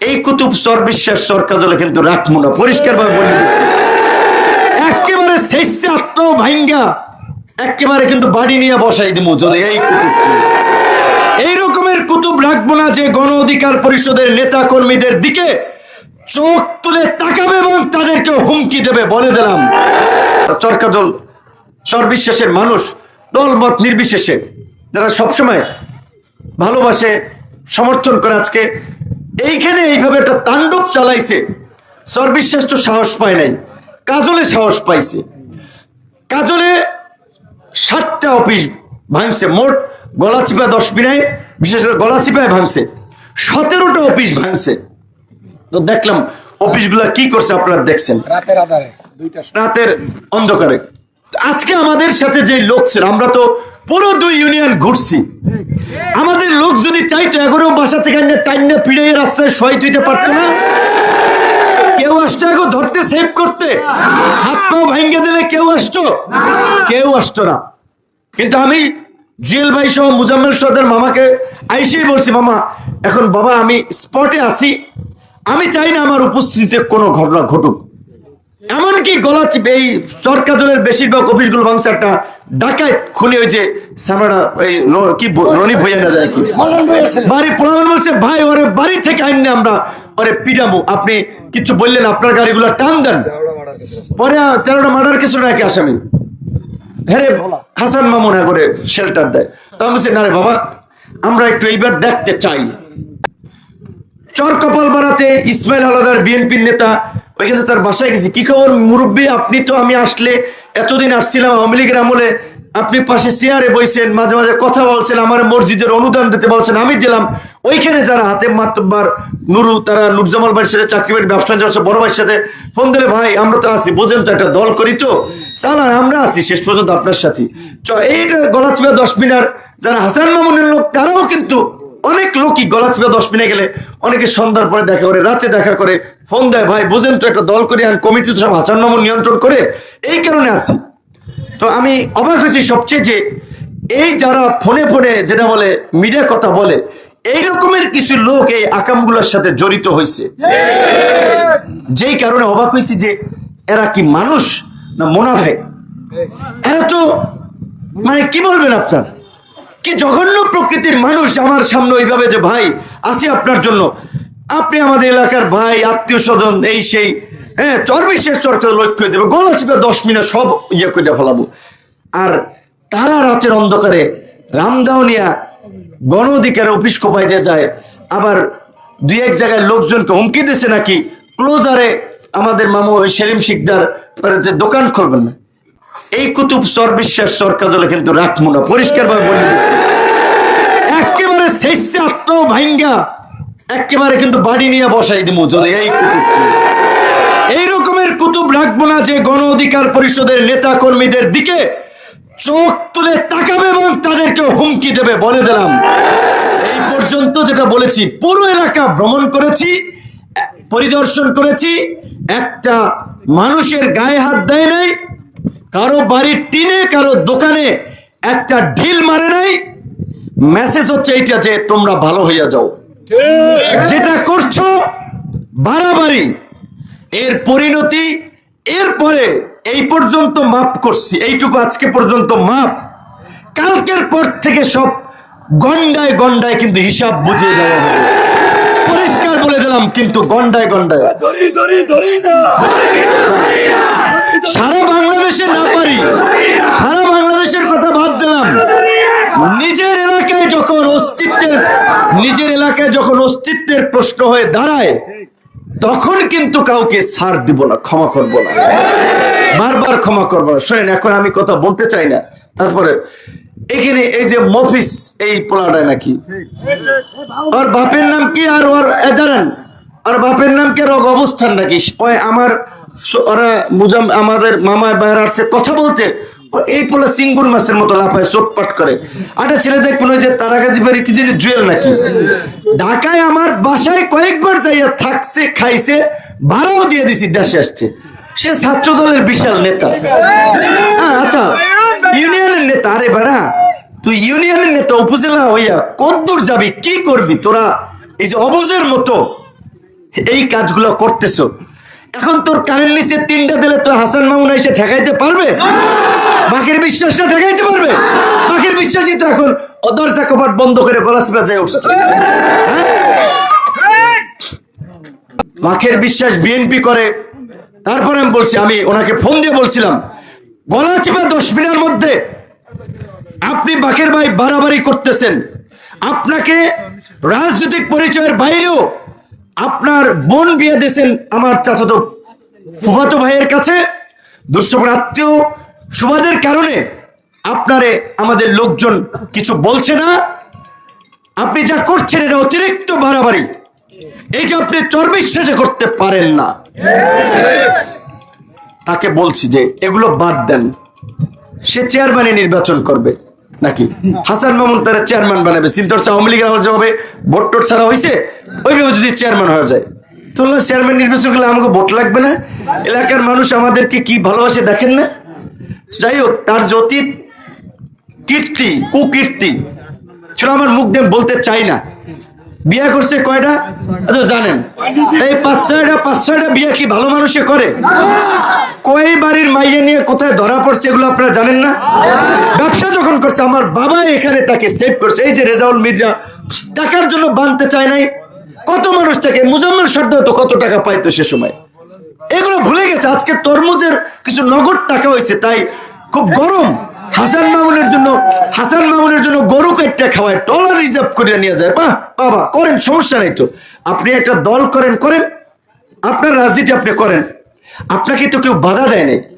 এই কুতুব সর বিশ্বাস সরকার দলে কিন্তু রাখব না পরিষ্কার ভাবে বলে। একেবারে শেষে আত্ম ভাঙ্গা, একেবারে কিন্তু বাড়ি নিয়ে বসাই দিব যদি এই কুতুব এই রকমের কুতুব রাখব না যে গণ অধিকার পরিষদের নেতা কর্মীদের দিকে চোখ তুলে তাকাবে এবং তাদেরকে হুমকি দেবে বলে দিলাম চরকা দল চর বিশ্বাসের মানুষ দল মত নির্বিশেষে, যারা সবসময় ভালোবাসে, সমর্থন করে আজকে এইখানে এইভাবে একটা তাণ্ডব চালাইছে। বিশ্বাস তো সাহস পায় নাই। কাজলে সাহস পাইছে। কাজলে সাতটা অফিস ভাঙছে। মোট গলা গলাচিপা দশ বিনায় বিশেষ করে গলাচিপায় ভাঙছে। সতেরোটা অফিস ভাঙছে। তো দেখলাম অফিসগুলা কি করছে আপনারা দেখছেন। রাতের আধারে। রাতের অন্ধকারে। আজকে আমাদের সাথে যে লোক ছিল আমরা তো পুরো দুই ইউনিয়ন ঘুরছি। আমাদের লোক যদি চাইতো এখনও বাসা থেকে টাইনে পিড়ে রাস্তায় শয় তুইতে পারতো না, কেউ আসতো এখন ধরতে সেভ করতে। হাত পাও ভেঙে দিলে কেউ আসতো কেউ আসতো না। কিন্তু আমি জুয়েল ভাই সহ মুজাম্মেল সদের মামাকে আইসেই বলছি, মামা, এখন বাবা আমি স্পটে আছি। আমি চাই না আমার উপস্থিতিতে কোনো ঘটনা ঘটুক। এমনকি গলা চিপে এই চরকাজলের বেশিরভাগ অফিসগুলো ভাঙছে একটা ডাকাত খুনি হয়েছে সামরা এই কি রনি ভইয়া না যায় কি? বাড়ি প্রমাণ বলছে ভাই ওরে বাড়ি থেকে আইন আমরা। ওরে পিডামু আপনি কিছু বললেন আপনার গাড়িগুলো টান দেন। পরে তেরোটা মার্ডার কিছু নাকি আসামি? হ্যাঁ হাসান মামুন করে শেল্টার দেয়। তো আমি বলছি না রে বাবা আমরা একটু এইবার দেখতে চাই। চর কপাল বাড়াতে ইসমাইল আলাদার বিএনপির নেতা ওইখানে তার বাসায় গেছি। কি খবর? মুরব্বী, আপনি তো আমি আসলে এতদিন আসছিলাম আওয়ামী লীগের আমলে। আপনি পাশে চেয়ারে বইছেন, মাঝে মাঝে কথা বলছেন, আমার মসজিদের অনুদান দিতে বলছেন, আমি দিলাম। ওইখানে যারা হাতে মাতব্বার নুরু, তারা নুরজামাল ভাইয়ের সাথে চাকরি বাড়ি ব্যবসা যাচ্ছে বড় ভাইয়ের সাথে ফোন দিলে, ভাই, আমরা তো আছি, বোঝেন তো একটা দল করি তো। চালান আমরা আছি, শেষ পর্যন্ত আপনার সাথে চ, এইটা গলাচিপা দশ মিনার, যারা হাসান মামুনের লোক, তারাও কিন্তু অনেক লোকই গলা চিপে দশ মিনিট গেলে, অনেকে সন্ধ্যার পরে দেখা করে, রাতে দেখা করে, ফোন দেয়, ভাই, বুঝেন তো, একটা দল করে আর কমিটি তো সব হাসান মামুন নিয়ন্ত্রণ করে। এই কারণে আছি। তো আমি অবাক হয়েছি সবচেয়ে যে এই যারা ফোনে ফোনে যেটা বলে, মিডিয়া কথা বলে, এই রকমের কিছু লোক এই আকামগুলোর সাথে জড়িত হয়েছে। যেই কারণে অবাক হয়েছি যে এরা কি মানুষ না মোনাফেক? এরা তো মানে কি বলবেন আপনার? কি জঘন্য প্রকৃতির মানুষ আমার সামনে ওইভাবে যে, ভাই আসি আপনার জন্য। আপনি আমাদের এলাকার ভাই, আত্মীয় স্বজন, এই সেই হ্যাঁ চর্বিশেষ চরকার লক্ষ্য দেবে। গলা চিপে দশ মিনিট সব ইয়ে করে ফেলাবো। আর তারা রাতের অন্ধকারে রামদাউনিয়া গণ অধিকার অফিস কোপাইতে যায়। আবার দুই এক জায়গায় লোকজনকে হুমকি দিচ্ছে নাকি। ক্লোজারে আমাদের মামু সেলিম শিকদার যে দোকান খুলবেন না। এই কুতুব বিশ্বাস সরকার দলে কিন্তু রাখব না পরিষ্কার ভাবে বলে একেবারে শেষে আত্ম ভাঙ্গা, একেবারে কিন্তু বাড়ি নিয়ে বসাই দিব এই এই রকমের কুতুব রাখব না যে গণ অধিকার পরিষদের নেতা কর্মীদের দিকে চোখ তুলে তাকাবে এবং তাদেরকে হুমকি দেবে বলে দিলাম। এই পর্যন্ত যেটা বলেছি, পুরো এলাকা ভ্রমণ করেছি, পরিদর্শন করেছি, একটা মানুষের গায়ে হাত দেয় নাই কারও বাড়ির টিনে, কারও দোকানে একটা ঢিল মারে নাই। মেসেজ হচ্ছে এইটা যে তোমরা ভালো হইয়া যাও। যেটা করছ বাড়াবাড়ি এর পরিণতি এরপরে এই পর্যন্ত মাপ করছি, এইটুকু আজকে পর্যন্ত মাপ। কালকের পর থেকে সব গন্ডায় গন্ডায় কিন্তু হিসাব বুঝিয়ে দেওয়া হবে। পরিষ্কার বলে দিলাম, কিন্তু গন্ডায় গন্ডায় সারা বাংলাদেশে না পারি সারা বাংলাদেশের কথা বাদ দিলাম নিজের এলাকায় যখন অস্তিত্বের, নিজের এলাকায় যখন অস্তিত্বের প্রশ্ন হয়ে দাঁড়ায়, তখন কিন্তু কাউকে ছাড় দিব না, ক্ষমা করব না। বারবার ক্ষমা করব না। শোনেন, এখন আমি কথা বলতে চাই না। তারপরে, এখানে এই যে মফিস, এই পোলাটায় নাকি? ওর বাপের নাম কি? আর ওর, এ, দাঁড়ান। আর বাপের নাম কি? ওর অবস্থান নাকি? ওই আমার ওরা মুজাম, আমাদের মামা বাইরে আসছে। কথা বলতে এই পোলা সিঙ্গুর মাছের মতো লাফায় চোটপাট করে। আটা ছেলে দেখবেন ওই যে তারাগাছি বাড়ি কি জিনিস জুয়েল নাকি? ঢাকায় আমার বাসায় কয়েকবার যাইয়া থাকছে খাইছে ভাড়াও দিয়ে দিছি দেশে আসছে। সে ছাত্র দলের বিশাল নেতা। হ্যাঁ, আচ্ছা ইউনিয়নের নেতা আরে বেড়া তুই ইউনিয়নের নেতা উপজেলা হইয়া কদ্দূর যাবি কি করবি তোরা? এই যে অবুজের মতো এই কাজগুলো করতেছো। এখন তোর কানের নিচে তিনটা দিলে তো হাসান মামুন এসে ঠেকাইতে পারবে? বাকির বিশ্বাসটা ঠেকাইতে পারবে? বাকির বিশ্বাসই তো এখন দরজা কপাট বন্ধ করে গলা চিপা উঠছে। মাখের বিশ্বাস বিএনপি করে। তারপরে আমি বলছি, আমি ওনাকে ফোন দিয়ে বলছিলাম, গলা চিপা দশ মিনিটের মধ্যে আপনি বাকের ভাই বাড়াবাড়ি করতেছেন। আপনাকে রাজনৈতিক পরিচয়ের বাইরেও আপনার বোন বিয়ে দিয়েছেন আমার চাচাতো ফুফাতো ভাইয়ের কাছে। দুঃসময় আত্মীয় সুবাদের কারণে আপনারে, আমাদের লোকজন কিছু বলছে না। আপনি যা করছেন, এটা অতিরিক্ত বাড়াবাড়ি। এই যে আপনি চর্বিশ্বাসে করতে পারেন না। তাকে বলছি যে, এগুলো বাদ দেন। সে চেয়ারম্যানে নির্বাচন করবে। নাকি? হাসান মামুন তারা চেয়ারম্যান বানাবে। সিলতর আওয়ামী লীগ আমার যেভাবে ভোট টোট ছাড়া হয়েছে ওইভাবে যদি চেয়ারম্যান হয়ে যায়। তাহলে চেয়ারম্যান নির্বাচন করলে আমাকে ভোট লাগবে না? এলাকার মানুষ আমাদেরকে কি ভালোবাসে দেখেন না? যাই হোক তার অতীত কীর্তি, কুকীর্তি। সেটা আমার মুখ দিয়ে বলতে চাই না। বিয়ে করছে কয়টা? আচ্ছা জানেন। এই পাঁচ ছয়টা পাঁচ ছয়টা বিয়ে কি ভালো মানুষে করে? কয় বাড়ির মাইয়ে নিয়ে কোথায় ধরা পড়ছে এগুলো আপনারা জানেন না? ব্যবসা যখন করছে, আমার বাবা এখানে তাকে সেভ করছে। এই যে রেজাউল মির্জা, টাকার জন্য বানতে চায় নাই। কত মানুষ থেকে মুজাম্মেল সর্দার তো কত টাকা পাইতো সে সময়? এগুলো ভুলে গেছে। আজকে তরমুজের কিছু নগদ টাকা হয়েছে, তাই খুব গরম। হাসান মামুনের জন্য, হাসান মামুনের জন্য গরু কেটটা খাওয়ায় ডলার রিজার্ভ করে নিয়ে যায়। বাহ, বাবা, করেন, সমস্যা নেই তো। আপনি একটা দল করেন করেন। আপনার রাজনীতি আপনি করেন। আপনাকে তো কেউ বাধা দেয় নাই।